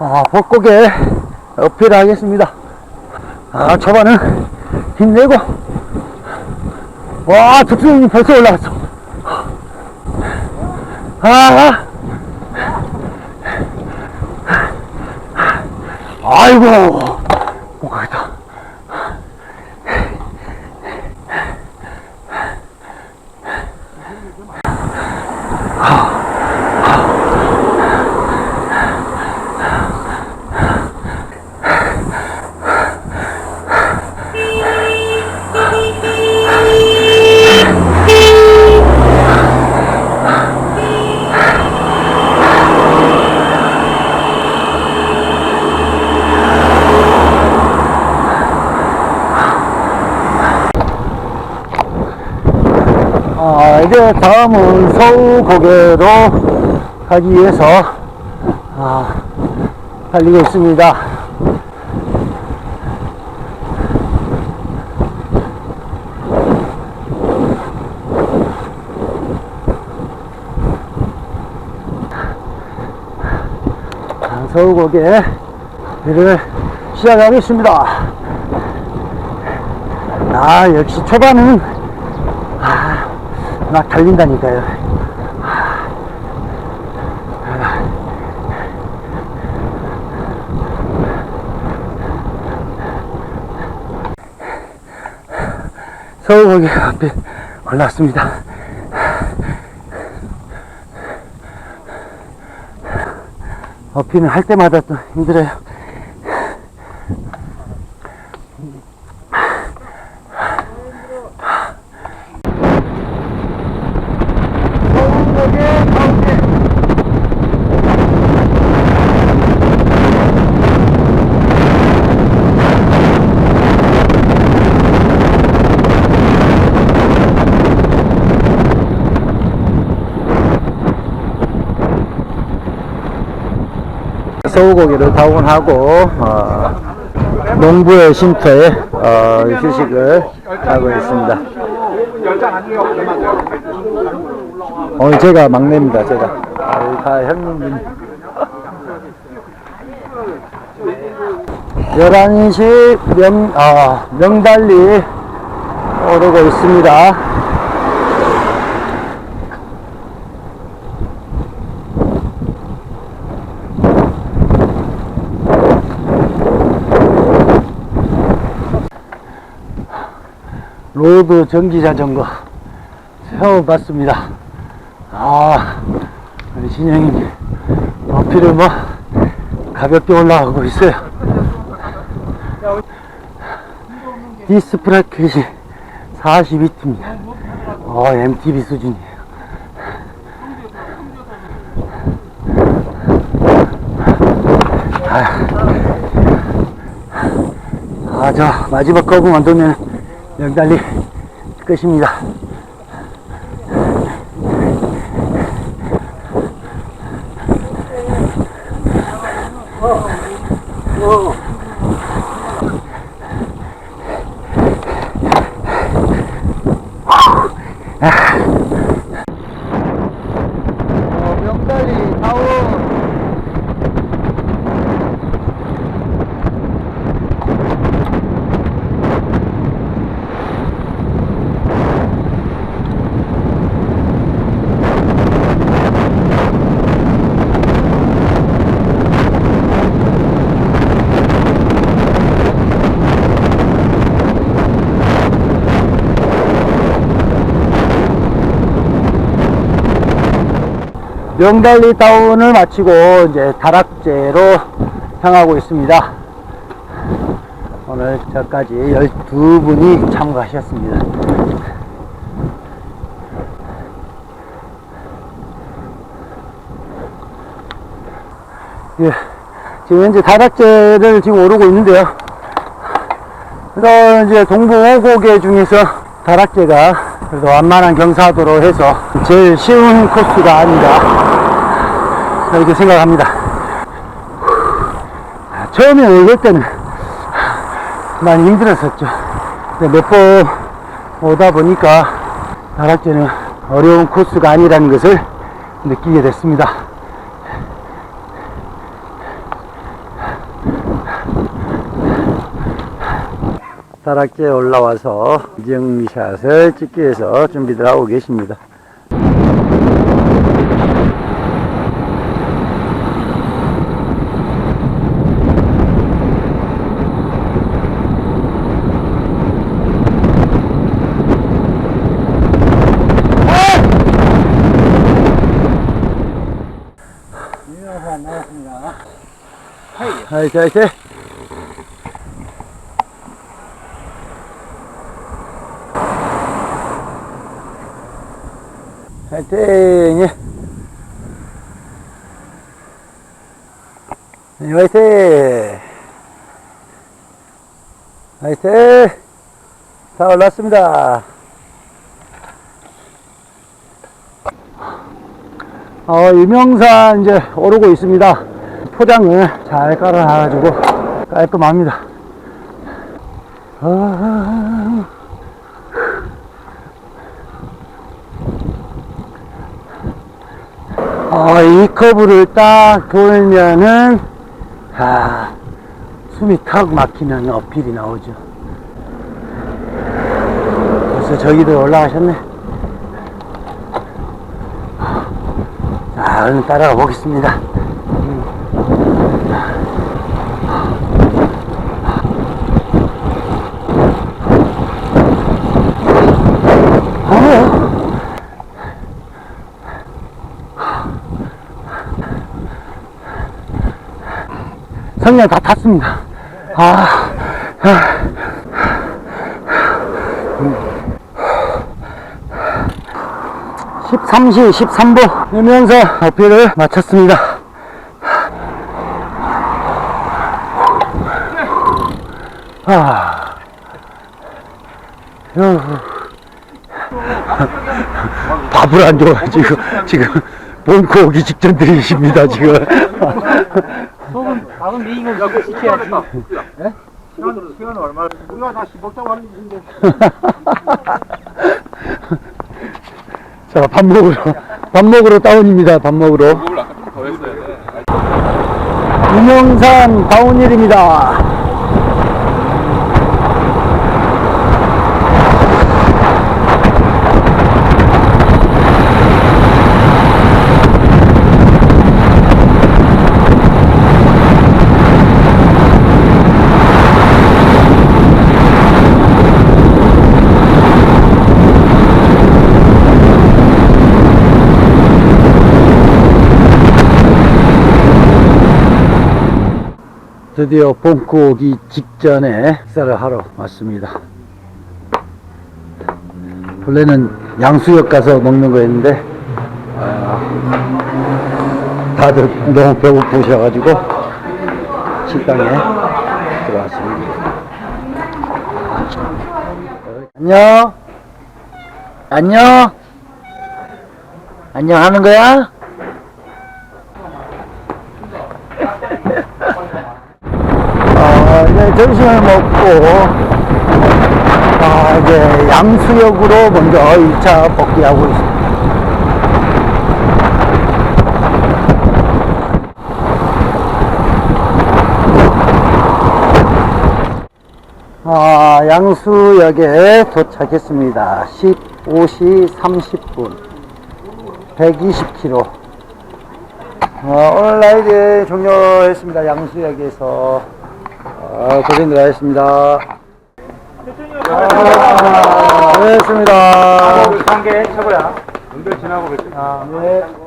아, 벚곡에 어필을 하겠습니다. 아, 초반은 힘내고. 와, 저쪽이 벌써 올라갔어. 아, 아이고, 못 가겠다. 아, 다음은 서울 고개로 가기 위해서 아, 달리고 있습니다. 아, 서울 고개를 시작하겠습니다. 아, 역시 초반은 막 달린다니까요. 서울거기 앞에 올랐습니다. 어피는 할 때마다 또 힘들어요. 서울고기를 다운하고 어, 농부의 쉼터에 어, 휴식을 하고 있습니다. 오늘 제가 막내입니다. 제가 아, 다 형님. 11시 명, 아, 명달리 오르고 있습니다. 로드 전기 자전거 세워봤습니다. 아, 우리 진영이 어필을 뭐 가볍게 올라가고 있어요. 디스프라켓이 42T입니다. 어, MTB 수준이에요. 아, 저 마지막 거부만 두면 명달리 끝입니다. 명달리 다운을 마치고 이제 다락제로 향하고 있습니다. 오늘 저까지 12분이 참가하셨습니다. 예, 지금 현재 다락제를 지금 오르고 있는데요. 그래서 이제 동부 5고개 중에서 다락제가 그래도 완만한 경사도로 해서 제일 쉬운 코스가 아닌가 이렇게 생각합니다. 아, 처음에 읽을 때는 많이 힘들었었죠. 몇 번 오다 보니까 나갈때는 어려운 코스가 아니라는 것을 느끼게 됐습니다. 다락지에 올라와서 경샷을 찍기 위해서 준비들 하고 계십니다. 자, 이제. 화이팅! 네, 화이팅! 화이팅! 다 올랐습니다. 어, 유명산 이제 오르고 있습니다. 포장을 잘 깔아놔가지고 깔끔합니다. 아, 어, 이 커브를 딱 돌면은, 아, 숨이 턱 막히는 어필이 나오죠. 벌써 저기도 올라가셨네. 자, 얼른 따라가 보겠습니다. 어? 성냥 다 탔습니다. 아, 아. 13시 13분 이면서 어필을 마쳤습니다. 아, 휴. 밥을 안 줘. 지금, 지금, 본코 오기 직전 들이십니다, 지금. 밥은 미인 거 시켜야지. 시간으로 시간은 얼마? 우리가 다시 먹자고 하는 일인데. 자, 밥 먹으러, 밥 먹으러 다운입니다, 밥 먹으러. 그걸 아까 더 했어야 돼. 유명산 다운힐입니다. 드디어 봄고 오기 직전에 식사를 하러 왔습니다. 원래는 양수역 가서 먹는 거였는데 아, 다들 너무 배고프셔가지고 식당에 들어왔습니다. 안녕. 안녕. 안녕 하는 거야? 어, 이제 점심을 먹고, 아, 이제 양수역으로 먼저 2차 복귀하고 있습니다. 아, 양수역에 도착했습니다. 15시 30분. 120km. 어, 오늘 라이드 종료했습니다. 양수역에서. 아, 고생들 하셨습니다. 아, 고생했습니다. 한개 최고야. 연결 지나고 뵙겠습니다. 아, 네.